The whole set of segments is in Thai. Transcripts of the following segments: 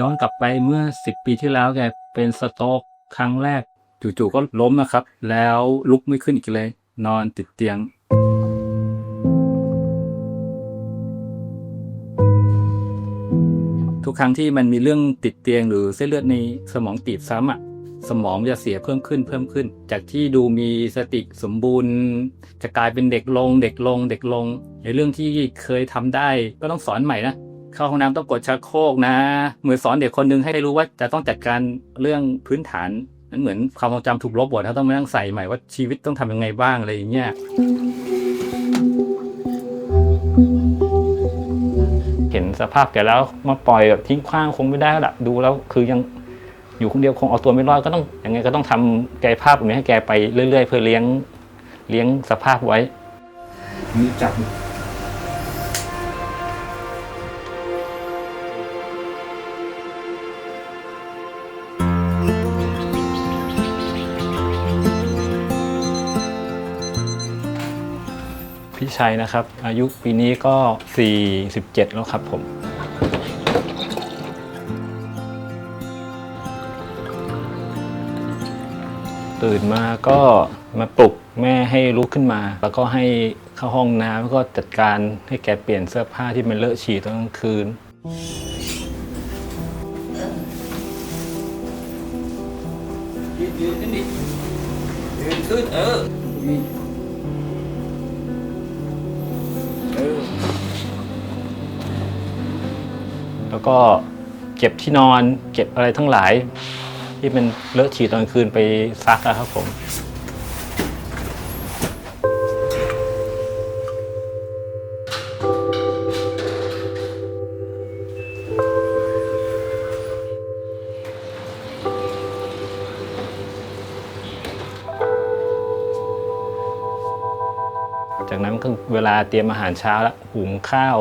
ย้อนกลับไปเมื่อสิบปีที่แล้วแกเป็นสโตกครั้งแรก จู่ๆก็ล้มนะครับ แล้วลุกไม่ขึ้นอีกเลย นอนติดเตียง ทุกครั้งที่มันมีเรื่องติดเตียงหรือเส้นเลือดในสมองตีบซ้ำอะสมองจะเสียเพิ่มขึ้นเพิ่มขึ้น จากที่ดูมีสติสมบูรณ์ จะกลายเป็นเด็กลง เด็กลง เด็กลง ในเรื่องที่เคยทำได้ก็ต้องสอนใหม่นะ เข้าห้องน้ำต้องกดชักโครกนะ เหมือนสอนเด็กคนหนึงให้ได้รู้ว่าจะต้องจัดการเรื่องพื้นฐานนั้นเหมือนความทรงจำถูกลบหมดเขาต้องมานั่งใส่ใหม่ว่าชีวิตต้องทำยังไงบ้างอะไรอย่างเงี้ยเห็นสภาพแกแล้วมาปล่อยแบบทิ้งขว้างคงไม่ได้ละดูแล้วคือยังอยู่คนเดียวคงเอาตัวไม่รอดก็ต้องยังไงก็ต้องทำกายภาพแบบนี้ให้แกไปเรื่อย ๆ เพื่อเลี้ยงเลี้ยงสภาพไว้มีจับ พี่ชัยนะครับ อายุปีนี้ก็ 47 แล้วครับผมตื่นมาก็มาปลุกแม่ให้ลุกขึ้นมา แล้วก็ให้เข้าห้องน้ำแล้วก็จัดการให้แกเปลี่ยนเสื้อผ้าที่มันเลอะฉี่ตอนกลางคืน ยืนขึ้นดิยืนขึ้นเออ ก็เก็บที่นอน เก็บอะไรทั้งหลาย ที่มันเลอะฉี่ตอนคืนไปซักอะครับผม จากนั้นก็เวลาเตรียมอาหารเช้าแล้วหุงข้าว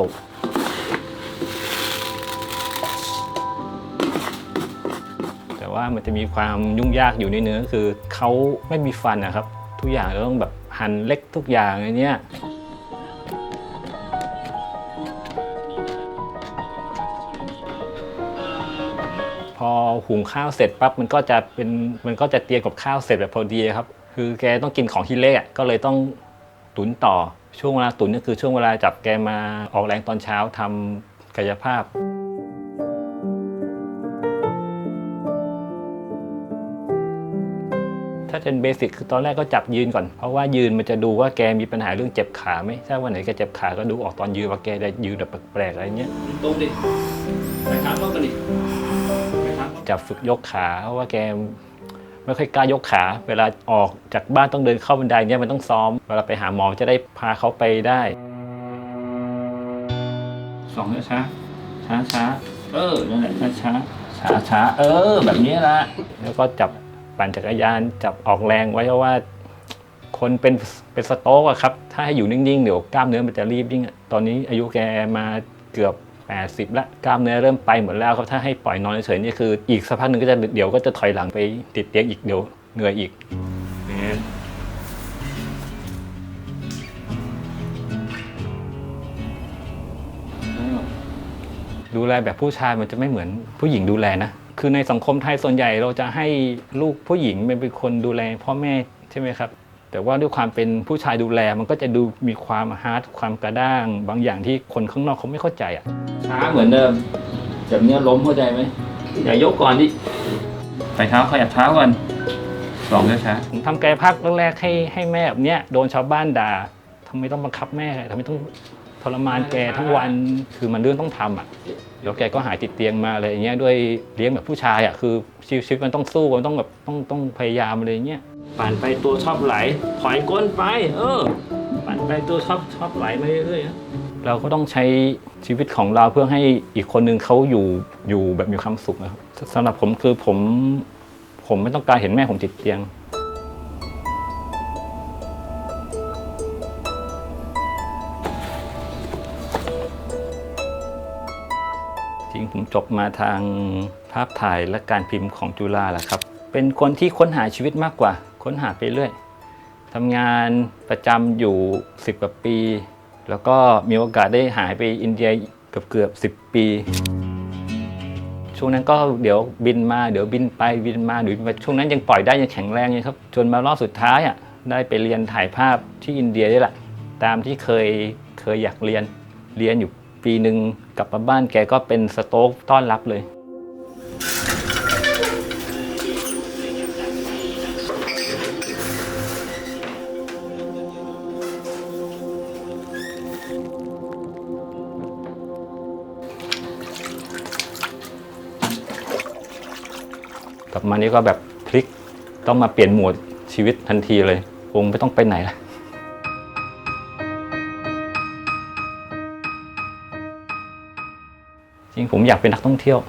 ว่ามันจะมีความยุ่งยากอยู่ในเนื้อคือเขาไม่มีฟันนะครับ ทุกอย่างเราต้องแบบหั่นเล็กทุกอย่างอะไรเนี้ยพอหุงข้าวเสร็จปั๊บมันก็จะเป็นมันก็จะเตรียมกับข้าวเสร็จแบบพอดีครับ คือแกต้องกินของที่เละก็เลยต้องตุนต่อช่วงเวลาตุนก็คือช่วงเวลาจับแกมาออกแรงตอนเช้าทำกายภาพ ถ้าเป็นเบสิกคือตอนแรกก็จับยืนก่อน เพราะว่ายืนมันจะดูว่าแกมีปัญหาเรื่องเจ็บขาไหมถ้าวันไหนแกเจ็บขาก็ดูออกตอนยืนว่าแกจะยืนแบบแปลกๆอะไรเงี้ยตรงดิไปทางต้องกันดิจับฝึกยกขาเพราะว่าแกไม่ค่อยกล้ายกขา เวลาออกจากบ้านต้องเดินเข้าบันไดเนี่ยมันต้องซ้อม เวลาไปหาหมอจะได้พาเขาไปได้สองช้าช้าช้าๆเออนั่นแหละช้าช้าช้าช้าๆเออ แบบนี้ละแล้วก็จับ ปั่นจักรยานจับออกแรงไว้เพราะว่า คนเป็นเป็นสโต๊กอะครับ ถ้าให้อยู่นิ่งๆเดี๋ยวกล้ามเนื้อมันจะรีบยิ่งอะตอนนี้อายุแกมาเกือบ80ละกล้ามเนื้อเริ่มไปหมดแล้วครับถ้าให้ปล่อยนอนเฉยๆนี่คืออีกสักพักหนึ่งก็จะเดี๋ยวก็จะถอยหลังไปติดเตียงอีกเดี๋ยวเหนื่อยอีกนี่ดูแลแบบผู้ชายมันจะไม่เหมือนผู้หญิงดูแลนะ คือในสังคมไทยส่วนใหญ่เราจะให้ลูกผู้หญิงเป็นคนดูแลพ่อแม่ใช่ไหมครับ แต่ว่าด้วยความเป็นผู้ชายดูแลมันก็จะดูมีความฮาร์ดความกระด้าง บางอย่างที่คนข้างนอกเขาไม่เข้าใจอะช้าเหมือนเดิมแบบนี้ล้มเข้าใจไหมอย่ายกก่อนดิใส่เท้าขยับเท้าก่อนสองช้าผมทำกายภาพแรกๆให้ให้แม่แบบเนี้ยโดนชาวบ้านด่าทำไมต้องบังคับแม่ทำไมต้อง ทรมานแกทั้งวันคือมันเรื่องต้องทำอะแล้วแกก็หายติดเตียงมาอะไรอย่างเงี้ยด้วยเลี้ยงแบบผู้ชายอะคือชีวิตมันต้องสู้มันต้องแบบต้องต้องพยายามอะไรอย่างเงี้ยปั่นไปตัวชอบไหลถอยก้นไป เออ ปั่นไปตัวชอบชอบไหลมาเรื่อยๆนะเราก็ต้องใช้ชีวิตของเราเพื่อให้อีกคนนึงเขาอยู่อยู่แบบมีความสุขนะครับสำหรับผมคือผมผมไม่ต้องการเห็นแม่ผมติดเตียง ริงผมจบมาทางภาพถ่ายและการพิมพ์ของจุฬาแหละครับ เป็นคนที่ค้นหาชีวิตมากกว่า ค้นหาไปเรื่อยทำงานประจำอยู่ 10 กว่าปี แล้วก็มีโอกาสได้หายไปอินเดียเกือบเกือบ10 ปี ช่วงนั้นก็เดี๋ยวบินมาเดี๋ยวบินไปบินมาเดี๋ยวบินไปช่วงนั้นยังปล่อยได้ยังแข็งแรงยังครับจนมารอบสุดท้ายอะได้ไปเรียนถ่ายภาพที่อินเดียนี่แหละตามที่เคยเคยอยากเรียนเรียนอยู่ ปีหนึ่งกลับมาบ้านแกก็เป็นสโต๊กต้อนรับเลย กลับมานี่ก็แบบพลิกต้องมาเปลี่ยนหมวดชีวิตทันทีเลยคงไม่ต้องไปไหนละ จริงผมอยากเป็นนักท่องเที่ยว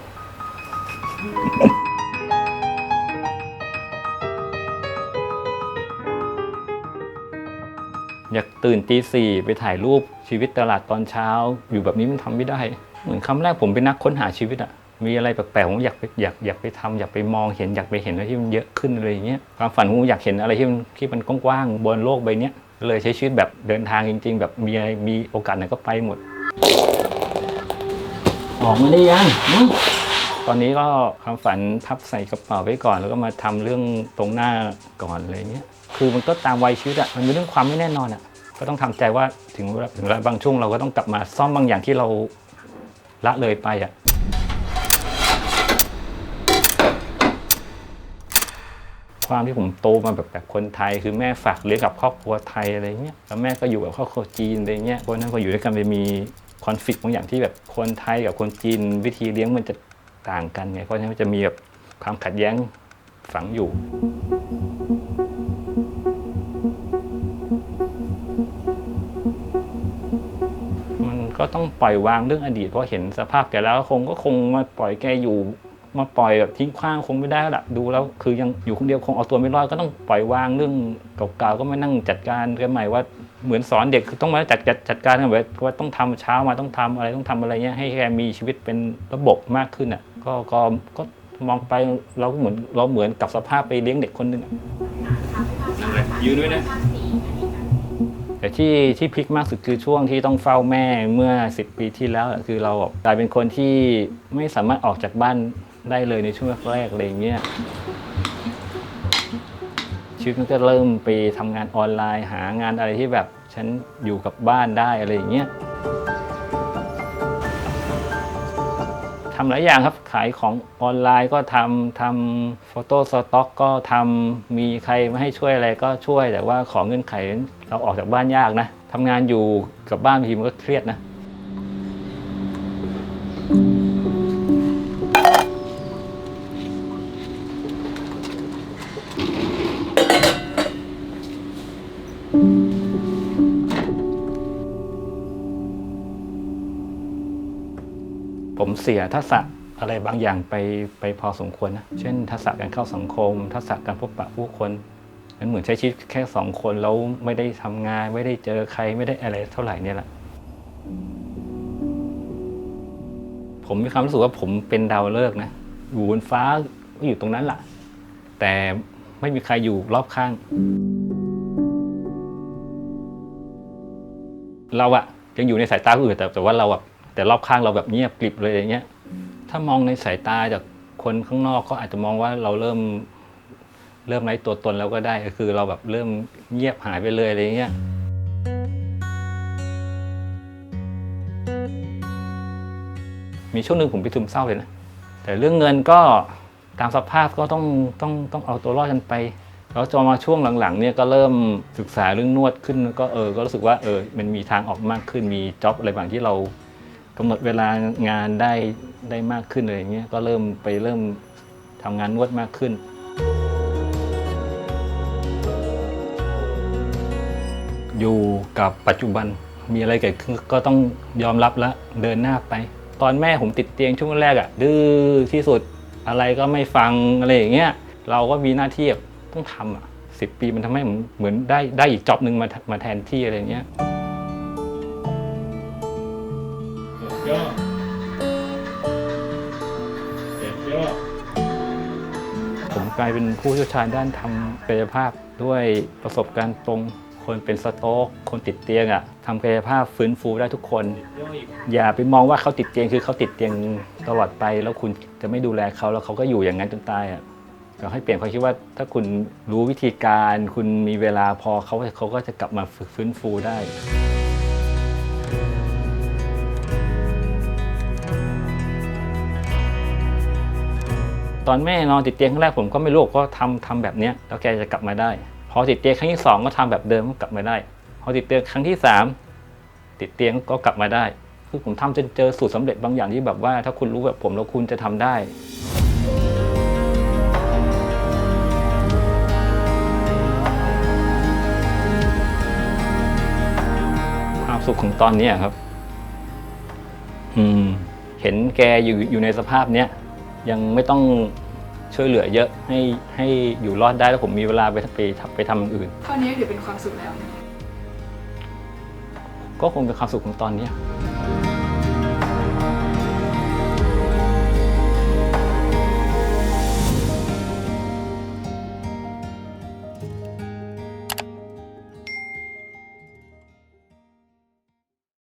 อยากตื่นตีสี่ไปถ่ายรูปชีวิตตลาดตอนเช้า อยู่แบบนี้มันทำไม่ได้ เหมือนคำแรกผมเป็นนักค้นหาชีวิตอะมีอะไรแปลกๆผมอยากไปอยากอยากไปทำอยากไปมองเห็นอยากไปเห็นอะไรที่มันเยอะขึ้นอะไรอย่างเงี้ยความฝันผมอยากเห็นอะไรที่มันที่มันกว้างๆบนโลกใบเนี้ยเลยใช้ชีวิตแบบเดินทางจริง ๆ แบบมีอะไรมีโอกาสไหนก็ไปหมด ออกมาได้ยังอืมตอนนี้ก็ความฝันพับใส่กระเป๋าไว้ก่อน แล้วก็มาทำเรื่องตรงหน้าก่อนอะไรเงี้ยคือมันก็ตามวัยชีวิตอะมันเป็นเรื่องความไม่แน่นอนอะก็ต้องทำใจว่าถึงเวลาถึงเวลาบางช่วงเราก็ต้องกลับมาซ่อมบางอย่างที่เราละเลยไปอะความที่ผมโตมาแบบแบบคนไทย คือแม่ฝากเลี้ยงกับครอบครัวไทยอะไรเงี้ยแล้วแม่ก็อยู่กับครอบครัวจีนอะไรเงี้ยเพราะฉะนั้นพออยู่ด้วยกันไปมี คอนฟ lict บางอย่างที่แบบคนไทยกับคนจีนวิธีเลี้ยงมันจะต่างกันไงเพราะฉะนั้นมันจะมีแบบความขัดแย้งฝังอยู่ มันก็ต้องปล่อยวางเรื่องอดีต เพราะเห็นสภาพแกแล้วคงก็คงมาปล่อยแกอยู่ มาปล่อยแบบทิ้งขว้างคงไม่ได้แล้วละดูแล้วคือยังอยู่คนเดียวคงเอาตัวไม่รอดก็ต้องปล่อยวางเรื่องเก่าๆก็มานั่งจัดการกันใหม่ว่า เหมือนสอนเด็กคือต้องมาจัดจัดจัดการกันแบบว่าต้องทำเช้ามาต้องทำอะไรต้องทำอะไรเงี้ยให้แกมีชีวิตเป็นระบบมากขึ้นอะก็ก็ก็มองไปเราก็เหมือนเราเหมือนกับสภาพไปเลี้ยงเด็กคนหนึ่งอะยืนไว้นะแต่ที่ที่พลิกมากสุดคือช่วงที่ต้องเฝ้าแม่เมื่อ 10 ปีที่แล้วอะคือเราแบบกลายเป็นคนที่ไม่สามารถออกจากบ้านได้เลยในช่วงแรกๆอะไรอย่างเงี้ย ชีวิตมันก็เริ่มไปทำงานออนไลน์ หางานอะไรที่แบบฉันอยู่กับบ้านได้อะไรอย่างเงี้ยทำหลายอย่างครับขายของออนไลน์ก็ทำทำโฟโต้สต็อกก็ทำมีใครมาให้ช่วยอะไรก็ช่วยแต่ว่าของเงื่อนไขเราออกจากบ้านยากนะทำงานอยู่กับบ้านบางทีมันก็เครียดนะ เสียทักษะอะไรบางอย่างไปไปพอสมควรนะ เช่น ทักษะการเข้าสังคม ทักษะการพบปะผู้คนมันเหมือนใช้ชีวิตแค่สองคนแล้วไม่ได้ทำงาน ไม่ได้เจอใครไม่ได้อะไรเท่าไหร่เนี่ยแหละผมมีความรู้สึกว่าผมเป็นดาวฤกษ์นะอยู่บนฟ้าก็อยู่ตรงนั้นแหละแต่ไม่มีใครอยู่รอบข้าง เราอะยังอยู่ในสายตาคนอื่นแต่แต่ว่าเราแบบ แต่รอบข้างเราแบบเงียบกริบเลยอย่างเงี้ยถ้ามองในสายตาจากคนข้างนอกก็อาจจะมองว่าเราเริ่มเริ่มไร้ตัวตนแล้วก็ได้ก็คือเราแบบเริ่มเงียบหายไปเลยอะไรเงี้ยมีช่วงหนึ่งผมไปซึมเศร้าเลยนะแต่เรื่องเงินก็ตามสภาพก็ต้องต้องต้องเอาตัวรอดกันไปแล้วจอมาช่วงหลังๆเนี่ยก็เริ่มศึกษาเรื่องนวดขึ้นก็เออก็รู้สึกว่าเออมันมีทางออกมากขึ้นมีจ็อบอะไรบางที่เรา กำหนดเวลางานได้ได้มากขึ้นอะไรอย่างเงี้ยก็เริ่มไปเริ่มทำงานนวดมากขึ้น อยู่กับปัจจุบันมีอะไรเกิดขึ้นก็ต้องยอมรับและเดินหน้าไป ตอนแม่ผมติดเตียงช่วงแรกอะ่ะดื้อที่สุดอะไรก็ไม่ฟังอะไรอย่างเงี้ยเราก็มีหน้าที่ต้องทำอะสิปีมันทำให้ผมเหมือนได้ได้อีกจ็อบหนึ่งมามาแทนที่อะไรเงี้ยย ผมกลายเป็นผู้เชี่ยวชาญด้านทำกายภาพด้วยประสบการณ์ตรงคนเป็นสโต๊กคนติดเตียงอะทำกายภาพฟื้นฟูได้ทุกคน อย่าไปมองว่าเขาติดเตียงคือเขาติดเตียงตลอดไป แล้วคุณจะไม่ดูแลเขาแล้วเขาก็อยู่อย่างนั้นจนตายอะเราให้เปลี่ยนความคิดว่าถ้าคุณรู้วิธีการ คุณมีเวลาพอเขาเขาก็จะกลับมาฟื้นฟูได้ ตอนแม่นอนติดเตียงครั้งแรกผมก็ไม่รู้ก็ทำทำแบบเนี้ยแล้วแกจะกลับมาได้ พอติดเตียงครั้งที่สองก็ทำแบบเดิมก็กลับมาได้ พอติดเตียงครั้งที่สามติดเตียงก็กลับมาได้ คือผมทำจนเจอสูตรสำเร็จบางอย่างที่แบบว่า ถ้าคุณรู้แบบผมแล้วคุณจะทำได้ความสุขของตอนนี้ครับ อืม เห็นแกอยู่อยู่ในสภาพเนี้ย ยังไม่ต้องช่วยเหลือเยอะให้ให้อยู่รอดได้แล้วผมมีเวลาไปไปทำไปทำอย่างอื่น เท่านี้ถือเป็นความสุขแล้ว ก็คงเป็นความสุขของตอนเนี้ยอ